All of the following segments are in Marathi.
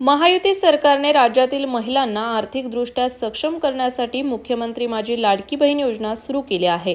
महायुती सरकारने राज्यातील महिलांना आर्थिकदृष्ट्या सक्षम करण्यासाठी मुख्यमंत्री माझी लाडकी बहीण योजना सुरू केली आहे.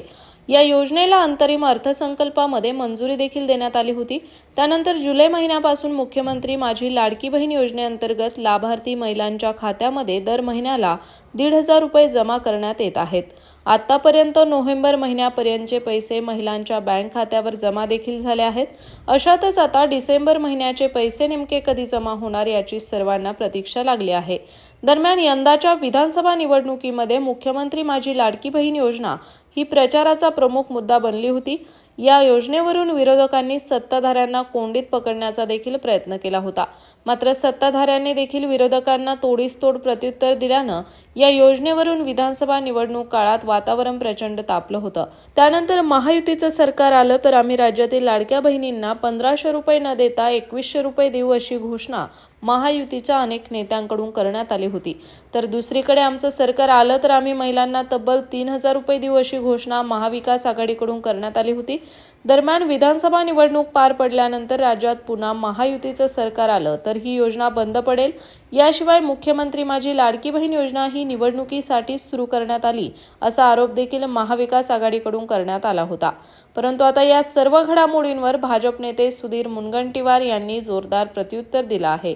या योजनेला अंतरिम अर्थसंकल्पामध्ये मंजुरी देखील देण्यात आली होती. त्यानंतर जुलै महिन्यापासून मुख्यमंत्री माझी लाडकी बहीण योजनेअंतर्गत लाभार्थी महिलांच्या खात्यामध्ये दर महिन्याला दीड हजार रुपये जमा करण्यात येत आहेत. आतापर्यंत नोव्हेंबर महिन्यापर्यंतचे पैसे महिलांच्या बँक खात्यावर जमा देखील झाले आहेत. अशातच आता डिसेंबर महिन्याचे पैसे नेमके कधी जमा होणार याची सर्वांना प्रतीक्षा लागली आहे. दरम्यान यंदाच्या विधानसभा निवडणुकीमध्ये मुख्यमंत्री माझी लाडकी बहीण योजना ही प्रचाराचा प्रमुख मुद्दा बनली होती. या योजनेवरून विरोधकांनी सत्ताधाऱ्यांना कोंडीत पकडण्याचा देखील प्रयत्न केला होता. मात्र सत्ताधाऱ्यांनी देखील विरोधकांना तोडीसतोड प्रत्युत्तर दिल्यानं या योजनेवरून विधानसभा निवडणूक काळात वातावरण प्रचंड तापलं होतं. त्यानंतर महायुतीचं सरकार आलं तर आम्ही राज्यातील लाडक्या बहिणींना पंधराशे रुपये न देता एकवीसशे रुपये देऊ अशी घोषणा महायुतीच्या अनेक नेत्यांकडून करण्यात आली होती. तर दुसरीकडे आमचं सरकार आलं तर आम्ही महिलांना तब्बल तीन हजार रुपये देऊ अशी घोषणा महाविकास आघाडीकडून करण्यात आली होती. दरम्यान विधानसभा निवडणूक पार पडल्यानंतर राज्यात पुन्हा महायुतीचं सरकार आलं. तर ही योजना बंद पडेल. याशिवाय मुख्यमंत्री माझी लाडकी बहीण योजना ही निवडणुकीसाठीच सुरू करण्यात आली असा आरोप देखील महाविकास आघाडीकडून करण्यात आला होता. परंतु आता या सर्व घडामोडींवर भाजप नेते सुधीर मुनगंटीवार यांनी जोरदार प्रत्युत्तर दिलं आहे.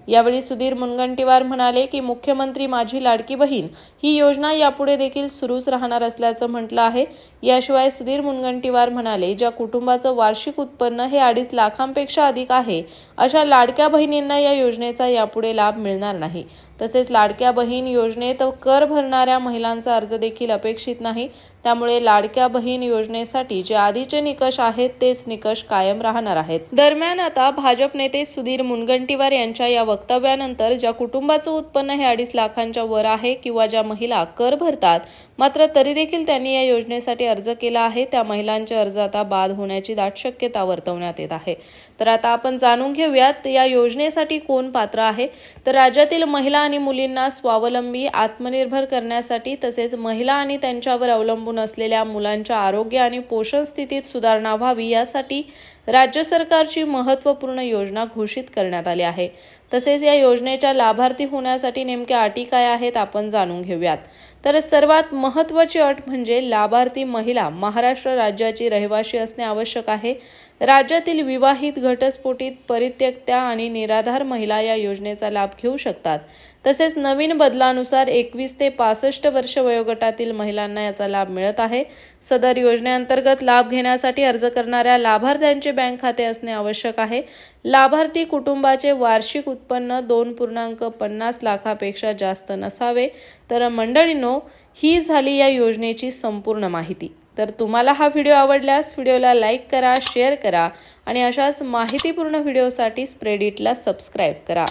यावेळी सुधीर मुनगंटीवार म्हणाले की मुख्यमंत्री माझी लाडकी बहीण ही योजना यापुढे देखील सुरूच राहणार असल्याचं म्हटलं आहे. याशिवाय सुधीर मुनगंटीवार म्हणाले ज्या कुटुंबाचं वार्षिक उत्पन्न हे अडीच लाखांपेक्षा अधिक आहे अशा लाडक्या बहिणींना या योजनेचा यापुढे लाभ मिळणार नाही. तसेच लाडक्या बहीण योजनेत कर भरणाऱ्या महिलांचा अर्ज देखील अपेक्षित नाही. त्यामुळे लाडक्या बहीण योजनेसाठी जे आधीचे निकष आहेत तेच निकष कायम राहणार आहेत. दरम्यान आता भाजप नेते सुधीर मुनगंटीवार यांच्या या वक्तव्यानंतर ज्या कुटुंबाचं उत्पन्न हे अडीच लाखांच्या वर आहे किंवा ज्या महिला कर भरतात मात्र तरी देखील त्यांनी या योजनेसाठी अर्ज केला आहे. त्या महिलांचे अर्ज आता बाद होण्याची दाट शक्यता वर्तवण्यात येत आहे. तर आता आपण जाणून घेऊयात या योजनेसाठी कोण पात्र आहे? तर राज्यातील महिला आणि मुलींना स्वावलंबी आत्मनिर्भर करण्यासाठी तसेच महिला आणि त्यांच्यावर अवलंबून असलेल्या मुलांच्या आरोग्य आणि पोषण स्थितीत सुधारणा व्हावी यासाठी राज्य सरकारची महत्त्वपूर्ण योजना घोषित करण्यात आली आहे. तसेच या योजनेच्या लाभार्थी होण्यासाठी नेमक्या अटी काय आहेत आपण जाणून घेऊयात. तर सर्वात महत्त्वाची अट म्हणजे लाभार्थी महिला महाराष्ट्र राज्याची रहिवाशी असणे आवश्यक आहे. राज्यातील विवाहित घटस्फोटीत परित्यक्त्या आणि निराधार महिला या योजनेचा लाभ घेऊ शकतात. तसेच नवीन बदलानुसार एकवीस ते पासष्ट वर्ष वयोगटातील महिलांना याचा लाभ मिळत आहे. सदर योजनेअंतर्गत लाभ घेण्यासाठी अर्ज करणाऱ्या लाभार्थ्यांचे बँक खाते असणे आवश्यक आहे. लाभार्थी कुटुंबाचे वार्षिक उत्पन्न दोन पूर्णांक पन्नास लाखापेक्षा जास्त नसावे. तर मंडळींनो ही झाली या योजनेची संपूर्ण माहिती. तर तुम्हाला हा व्हिडिओ आवडल्यास व्हिडिओला लाईक करा शेअर करा आणि अशाच माहितीपूर्ण व्हिडिओसाठी स्प्रेडिटला सबस्क्राईब करा.